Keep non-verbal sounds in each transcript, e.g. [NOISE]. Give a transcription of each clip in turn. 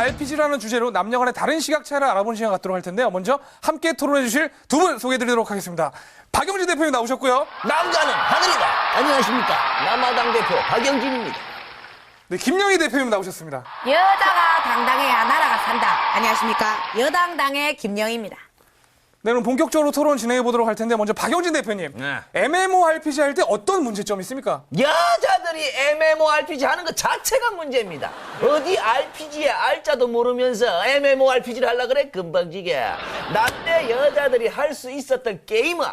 RPG라는 주제로 남녀 간의 다른 시각 차이를 알아보는 시간 갖도록 할 텐데요. 먼저 함께 토론해 주실 두 분 소개해 드리도록 하겠습니다. 박영진 대표님 나오셨고요. 남자는 하늘이다. 안녕하십니까. 남아당 대표 박영진입니다. 네, 김영희 대표님 나오셨습니다. 여자가 당당해야 나라가 산다. 안녕하십니까. 여당당의 김영희입니다. 네, 그럼 본격적으로 토론 진행해 보도록 할 텐데 먼저 박영진 대표님. 네. MMORPG 할 때 어떤 문제점이 있습니까? 여자 들이 MMORPG 하는 것 자체가 문제입니다. 어디 RPG에 알자도 모르면서 MMORPG를 하려 그래? 금방지게. 나때 여자들이 할 수 있었던 게임은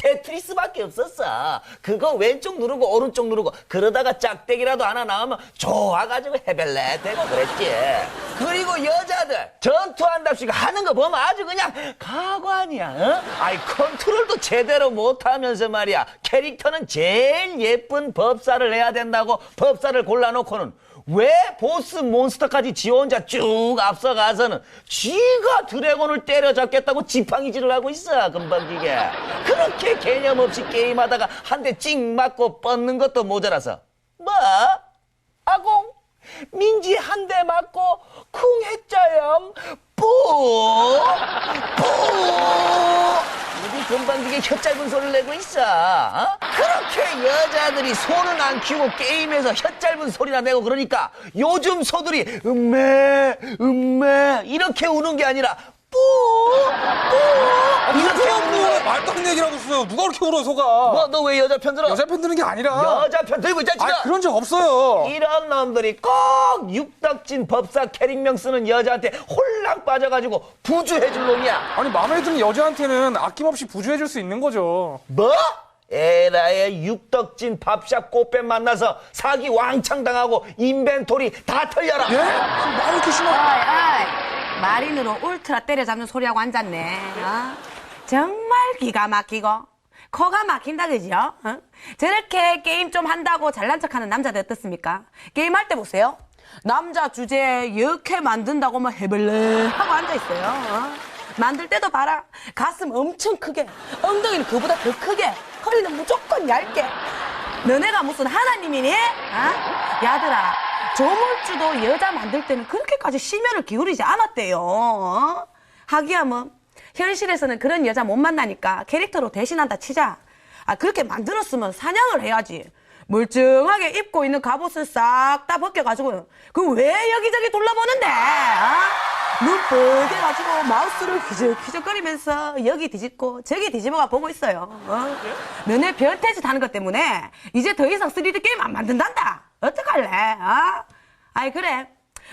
테트리스밖에 없었어. 그거 왼쪽 누르고 오른쪽 누르고 그러다가 짝대기라도 하나 나오면 좋아가지고 해벨레 되고 그랬지. 그리고 여자들 전투한답시고 하는 거 보면 아주 그냥 가관이야. 어? 아이 컨트롤도 제대로 못하면서 말이야. 캐릭터는 제일 예쁜 법사를 해야 된다고 법사를 골라놓고는 왜 보스 몬스터까지 지 혼자 쭉 앞서가서는 쥐가 드래곤을 때려잡겠다고 지팡이질을 하고 있어 금방지게 그렇게 개념 없이 게임하다가 한 대 찍 맞고 뻗는 것도 모자라서 뭐? 아공? 민지 한 대 맞고 쿵 했자염 뿌! 뿌! 우리 금방지게 혀 짧은 소리를 내고 있어 어? 그렇게 여자들이 손은 안 키우고 게임에서 혀 짧은 소리나 내고 그러니까 요즘 소들이 음메 음메 이렇게 우는 게 아니라 뿌! 뿌! 이렇게 우는 뭐 거야 말도 안 되는 얘기를 하고 있어요. 누가 그렇게 울어, 소가? 뭐 너 왜 여자 편 들어? 여자 편 드는 게 아니라. 여자 편 들고 있잖아 지금 아, 그런 적 없어요. 이런 놈들이 꼭 육덕진 법사 캐릭명 쓰는 여자한테 홀 랑 빠져가지고 부주해줄 놈이야. 아니, 마음에 드는 여자한테는 아낌없이 부주해 줄 수 있는 거죠. 뭐? 에라의 육덕진 밥샵 꽃뱀 만나서 사기 왕창 당하고 인벤토리 다 털려라. 예? 지금 말이 이렇게 심하 어이, 어이. 마린으로 울트라 때려잡는 소리하고 앉았네. 어? 정말 기가 막히고. 코가 막힌다, 그죠? 어? 저렇게 게임 좀 한다고 잘난 척하는 남자들 어떻습니까? 게임할 때 보세요. 남자 주제에 역해 만든다고 뭐 해볼래 하고 앉아있어요. 어? 만들 때도 봐라. 가슴 엄청 크게, 엉덩이는 그보다 더 크게, 허리는 무조건 얇게. 너네가 무슨 하나님이니? 어? 야들아, 조물주도 여자 만들 때는 그렇게까지 심혈을 기울이지 않았대요. 어? 하기야 뭐 현실에서는 그런 여자 못 만나니까 캐릭터로 대신한다 치자. 아 그렇게 만들었으면 사냥을 해야지. 멀쩡하게 입고 있는 갑옷을 싹 다 벗겨가지고 그 왜 여기저기 둘러보는데? 어? 눈 뻘게 가지고 마우스를 휘적휘적거리면서 여기 뒤집고 저기 뒤집어가 보고 있어요. 어? 너네 변태짓 하는 것 때문에 이제 더 이상 3D 게임 안 만든단다. 어떡할래? 어? 아이 그래.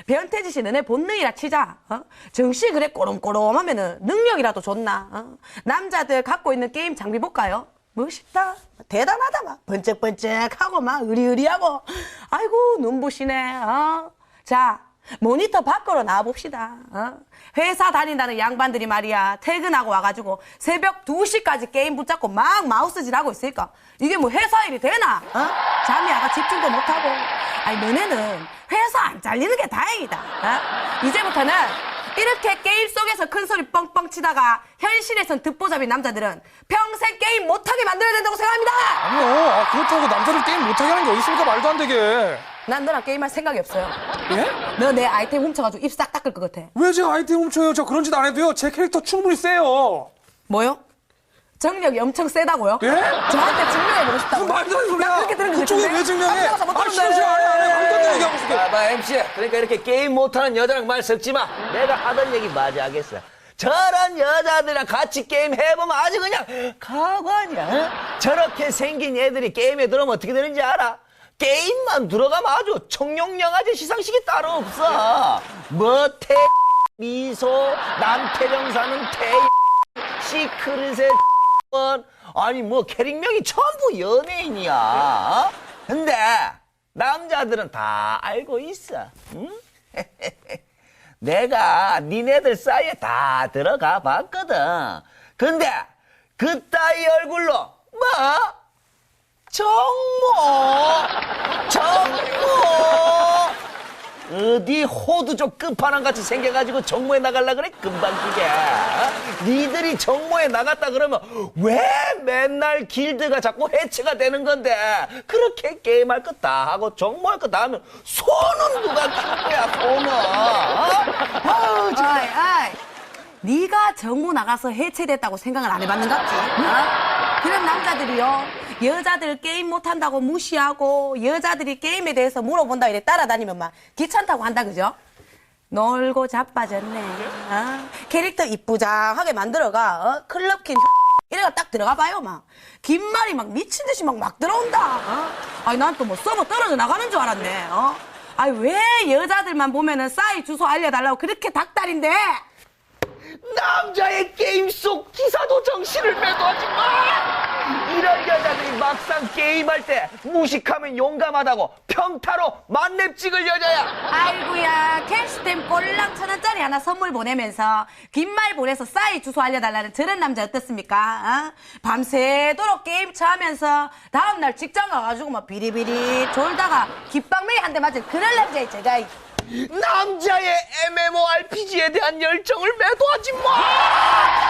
변태짓이 너네 본능이라 치자. 어? 정시 그래 꼬름꼬름하면은 능력이라도 좋나? 어? 남자들 갖고 있는 게임 장비 볼까요? 멋있다. 대단하다 막 번쩍번쩍하고 막 의리의리하고 아이고 눈부시네. 어? 자 모니터 밖으로 나와봅시다. 어? 회사 다닌다는 양반들이 말이야 퇴근하고 와가지고 새벽 2시까지 게임 붙잡고 막 마우스질하고 있으니까 이게 뭐 회사 일이 되나? 어? 잠이 아가 집중도 못하고 아니 너네는 회사 안 잘리는 게 다행이다. 어? 이제부터는 이렇게 게임 속에서 큰 소리 뻥뻥 치다가 현실에선 듣보잡인 남자들은 평생 게임 못하게 만들어야 된다고 생각합니다. 아니요. 아, 그렇다고 남자들 게임 못하게 하는 게 어디 있습니까? 말도 안 되게. 난 너랑 게임할 생각이 없어요. 예? 너 내 아이템 훔쳐가지고 입 싹 닦을 것 같아. 왜제 아이템 훔쳐요? 저 그런 짓 안 해도요. 제 캐릭터 충분히 세요. 뭐요? 정력이 엄청 세다고요? 예? 저한테 증명해보고 싶다고. 말도 안 되는 소리야. 나 그렇게 들은 거 그쪽이 같은데? 왜 증명해? 아. 싫어, 싫어. 안 해, 안 해. 말도 안 되는 얘기 하고 있어. 아, 봐, MC. 그러니까 이렇게 게임 못하는 여자랑 말 섞지 마. 내가 하던 얘기 맞아 하겠어. 저런 여자들이랑 같이 게임 해보면 아주 그냥 가관이야. 어? 저렇게 생긴 애들이 게임에 들어오면 어떻게 되는지 알아? 게임만 들어가면 아주 청룡영화제 시상식이 따로 없어. 뭐, 태, 미소, 남태령 사는 태, 시크릿의 원 아니 뭐 캐릭명이 전부 연예인이야. 어? 근데 남자들은 다 알고 있어. 응? [LAUGHS] 내가 니네들 사이에 다 들어가 봤거든. 근데 그 따위 얼굴로 뭐 정모 어디 호두족 끝판왕같이 생겨가지고 정모에 나갈라 그래 금방 그게 어? 니들이 정모에 나갔다 그러면 왜 맨날 길드가 자꾸 해체가 되는 건데 그렇게 게임할 거다 하고 정모할 거다 하면 손은 누가 키울 거야 손은 어? 네가 정부 나가서 해체됐다고 생각을 안 해봤는 갑지? 어? 그런 남자들이요. 여자들 게임 못한다고 무시하고 여자들이 게임에 대해서 물어본다 이래 따라다니면 막 귀찮다고 한다 그죠? 놀고 자빠졌네. 어? 캐릭터 이쁘장하게 만들어가 어? 클럽킨 이래가 딱 들어가 봐요 막 긴 말이 막 미친 듯이 막 막 들어온다. 어? 아니 난 또뭐 서버 떨어져 나가는 줄 알았네. 어? 아니 왜 여자들만 보면은 싸이 주소 알려달라고 그렇게 닭다린데? 남자의 게임 속 기사도 정신을 매도하지 마! 이런 여자들이 막상 게임할 때 무식하면 용감하다고 평타로 만렙 찍을 여자야! 아이고야 캐시템 꼴랑 천 원짜리 하나 선물 보내면서 긴말 보내서 싸이 주소 알려달라는 저런 남자 어떻습니까? 어? 밤새도록 게임 쳐하면서 다음날 직장 가가지고 막 비리비리 졸다가 깃방맹이 한 대 맞은 그런 남자의 제가 이- 남자의 MMORPG에 대한 열정을 매도하지 마!